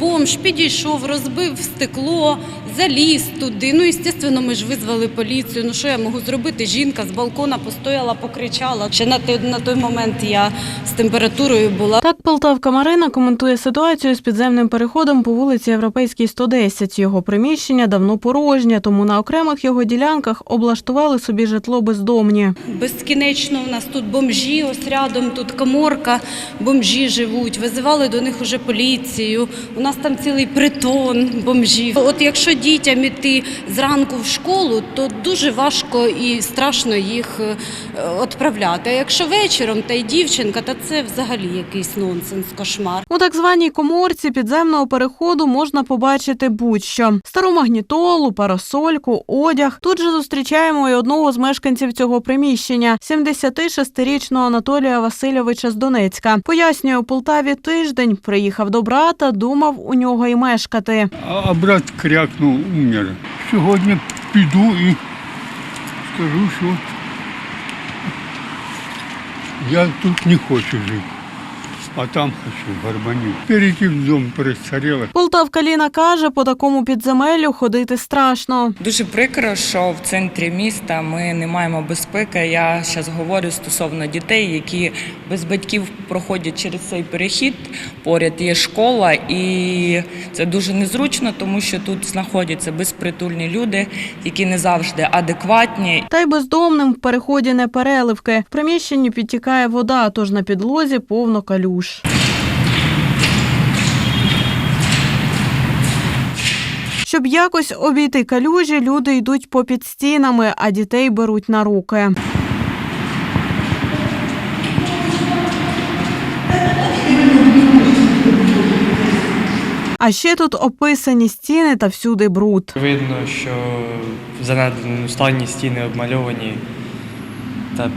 бомж підійшов, розбив стекло, заліз туди. Ну, звісно, ми ж визвали поліцію. Ну що я можу зробити? Жінка з балкона постояла, покричала. Ще на той, на той момент я з температурою була. Так Полтавка Марина коментує ситуацію з підземним переходом по вулиці Європейській 110. Його приміщення давно порожнє, тому на окремих його ділянках облаштували собі житло бездомні. Безкінечно у нас тут бомжі, ось рядом тут коморка, бомжі живуть. Визивали до них уже поліцію. У нас там цілий притон бомжів. От якщо дітям іти зранку в школу, то дуже важко і страшно їх е, відправляти. А якщо вечором та й дівчинка, то це взагалі якийсь нонсенс, кошмар. У так званій коморці підземного переходу можна побачити будь-що: стару магнітолу, парасольку, одяг. Тут же зустрічаємо і одного з мешканців цього приміщення 76-річного Анатолія Васильовича з Донецька. Пояснює, у Полтаві тиждень приїхав до брата, думав у нього і мешкати. А брат крякнув, умер. Сьогодні піду і скажу, що я тут не хочу жити, а там хочу, в Арбані. Перейти в дом перестарілих. Полтавка Ліна каже, по такому підземеллю ходити страшно. Дуже прикро, що в центрі міста ми не маємо безпеки. Я зараз говорю стосовно дітей, які без батьків проходять через цей перехід. Поряд є школа, і це дуже незручно, тому що тут знаходяться безпритульні люди, які не завжди адекватні. Та й бездомним в переході не переливки. В приміщенні підтікає вода, тож на підлозі повно калюш. Щоб якось обійти калюжі, люди йдуть попід стінами, а дітей беруть на руки. А ще тут описані стіни та всюди бруд. Видно, що в занедбаному стані стіни обмальовані, та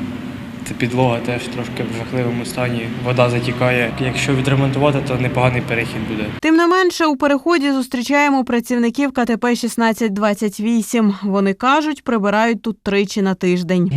та підлога теж трошки в жахливому стані. Вода затікає. Якщо відремонтувати, то непоганий перехід буде. Тим не менше, у переході зустрічаємо працівників КТП 1628. Вони кажуть, прибирають тут тричі на тиждень.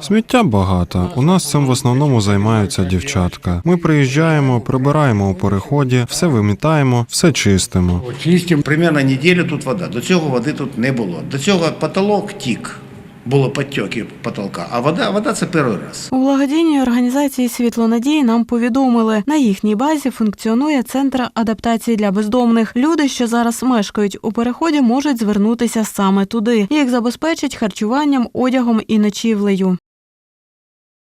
Сміття багато. У нас цим в основному займаються дівчатка. Ми приїжджаємо, прибираємо у переході, все вимітаємо, все чистимо. Чистим. Примерно неділю тут вода. До цього води тут не було. До цього потолок тік. Було підтьоки потолка, а вода, вода це перший раз. У благодійній організації Світло надії нам повідомили, на їхній базі функціонує центр адаптації для бездомних. Люди, що зараз мешкають у переході, можуть звернутися саме туди. Їх забезпечать харчуванням, одягом і ночівлею.